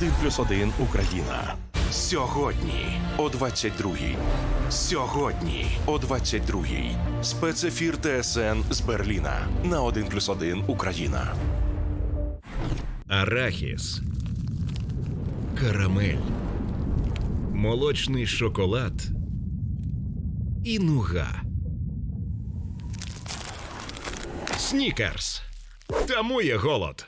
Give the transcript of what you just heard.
1 плюс 1 Україна. Сьогодні о 22-й. Сьогодні о 22-й. Спецефір ТСН з Берліна на 1 плюс 1 Україна. Арахіс. Карамель. Молочний шоколад. І нуга. Снікерс. Тамує голод.